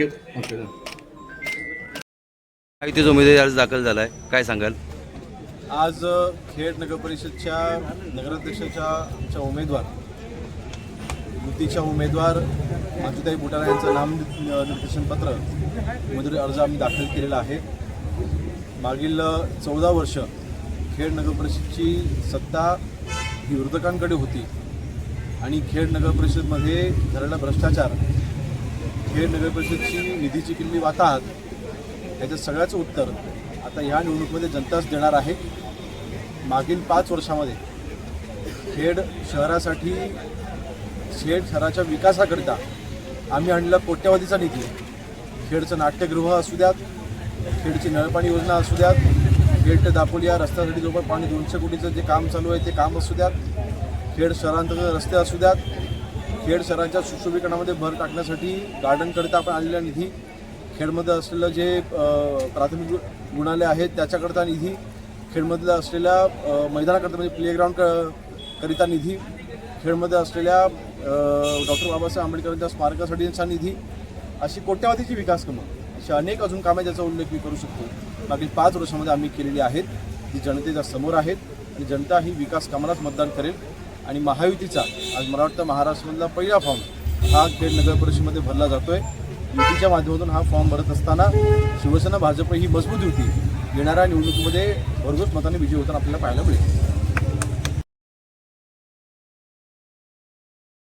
Thank you okay महायुतीचा उमेदवारी अर्ज दाखल झाला आहे काय सांगाल? आज खेड नगर परिषदच्या नगराध्यक्षाच्या आमच्या उमेदवार युतीच्या उमेदवार माधुताई बुटारा यांचं नाम नि- निर्देशनपत्र उमेदवारी अर्ज आम्ही दाखल केलेला आहे. मागील चौदा वर्ष खेड नगर परिषदची सत्ता ही विरोधकांकडे होती आणि खेड नगर परिषदमध्ये झालेला भ्रष्टाचार खेड नगर परिषदची निधीची किल्ली वाताहत याचं सगळ्याचं उत्तर आता ह्या निवडणुकीमध्ये जनताच देणार आहे. मागील पाच वर्षामध्ये खेड शहरासाठी खेड शहराच्या विकासाकरिता आम्ही आणलेला कोट्यवधीचा निधी खेडचं नाट्यगृह असू द्यात खेडची नळपाणी योजना असू द्यात खेड ते दापोली या रस्त्यासाठी जवळ पाणी दोनशे कोटीचं जे काम चालू आहे ते काम असू द्यात खेड शहरांतर्गत रस्ते असू द्यात खेड शहराच्या सुशोभीकरणामध्ये भर टाकण्यासाठी गार्डनकरिता आपण आलेला निधी खेडमध्ये असलेलं जे प्राथमिक रुग्णालय आहेत त्याच्याकरता निधी खेडमधलं असलेल्या मैदानाकरता म्हणजे प्लेग्राऊंड क- करिता निधी खेडमध्ये असलेल्या डॉक्टर बाबासाहेब आंबेडकरांच्या स्मारकासाठीचा निधी अशी कोट्यावधीची विकास कामं अशी अनेक अजून कामं ज्याचा उल्लेख मी करू शकतो. मागील पाच वर्षामध्ये आम्ही केलेली आहेत ती जनतेच्या समोर आहेत आणि जनता ही विकास कामालाच मतदान करेल. आणि महायुतीचा आज मला वाटतं महाराष्ट्रामधला पहिला फॉर्म हा खेड नगर परिषदेमध्ये भरला जातोय. युतीच्या माध्यमातून हा फॉर्म भरत असताना शिवसेना भाजप ही मजबूत युती येणाऱ्या निवडणुकीमध्ये भरघोस मताने विजय होताना आपल्याला पाहायला मिळेल.